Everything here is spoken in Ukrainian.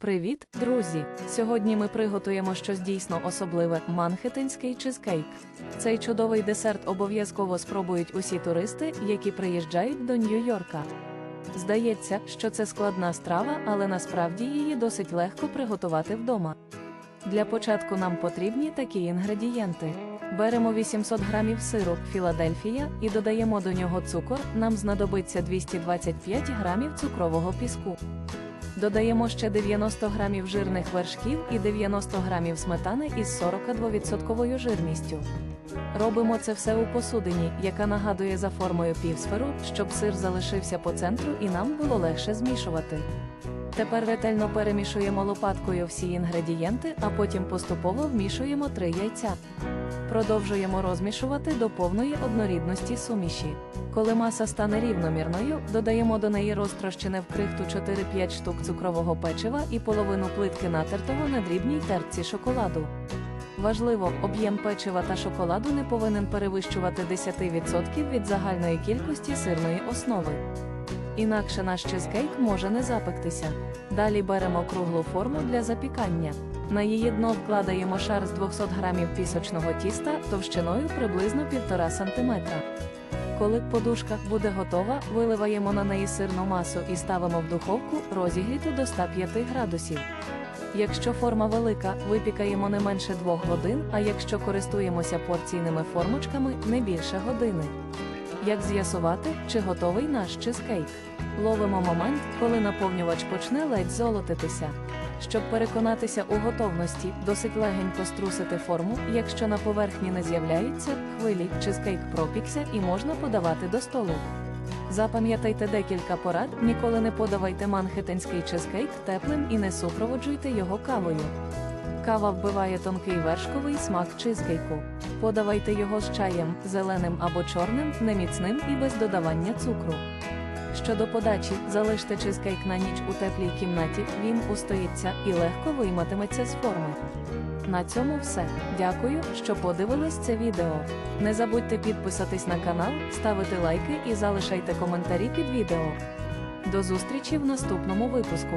Привіт, друзі! Сьогодні ми приготуємо щось дійсно особливе манхеттенський чизкейк. Цей чудовий десерт обов'язково спробують усі туристи, які приїжджають до Нью-Йорка. Здається, що це складна страва, але насправді її досить легко приготувати вдома. Для початку нам потрібні такі інгредієнти. Беремо 800 грамів сиру Філадельфія і додаємо до нього цукор. Нам знадобиться 225 грамів цукрового піску. Додаємо ще 90 грамів жирних вершків і 90 грамів сметани із 42% жирністю. Робимо це все у посудині, яка нагадує за формою півсферу, щоб сир залишився по центру і нам було легше змішувати. Тепер ретельно перемішуємо лопаткою всі інгредієнти, а потім поступово вмішуємо три яйця. Продовжуємо розмішувати до повної однорідності суміші. Коли маса стане рівномірною, додаємо до неї розтрощене в крихту 4-5 штук цукрового печива і половину плитки натертого на дрібній терці шоколаду. Важливо, об'єм печива та шоколаду не повинен перевищувати 10% від загальної кількості сирної основи. Інакше наш чизкейк може не запектися. Далі беремо круглу форму для запікання. На її дно вкладаємо шар з 200 грамів пісочного тіста товщиною приблизно 1,5 см. Коли подушка буде готова, виливаємо на неї сирну масу і ставимо в духовку розігріту до 105 градусів. Якщо форма велика, випікаємо не менше 2 годин, а якщо користуємося порційними формочками, не більше години. Як з'ясувати, чи готовий наш чизкейк? Ловимо момент, коли наповнювач почне ледь золотитися. Щоб переконатися у готовності, досить легенько струсити форму, якщо на поверхні не з'являються хвилі, чизкейк пропікся і можна подавати до столу. Запам'ятайте декілька порад, ніколи не подавайте манхеттенський чизкейк теплим і не супроводжуйте його кавою. Кава вбиває тонкий вершковий смак чизкейку. Подавайте його з чаєм, зеленим або чорним, неміцним і без додавання цукру. Щодо подачі, залиште чизкейк на ніч у теплій кімнаті, він устоїться і легко вийматиметься з форми. На цьому все. Дякую, що подивились це відео. Не забудьте підписатись на канал, ставити лайки і залишайте коментарі під відео. До зустрічі в наступному випуску.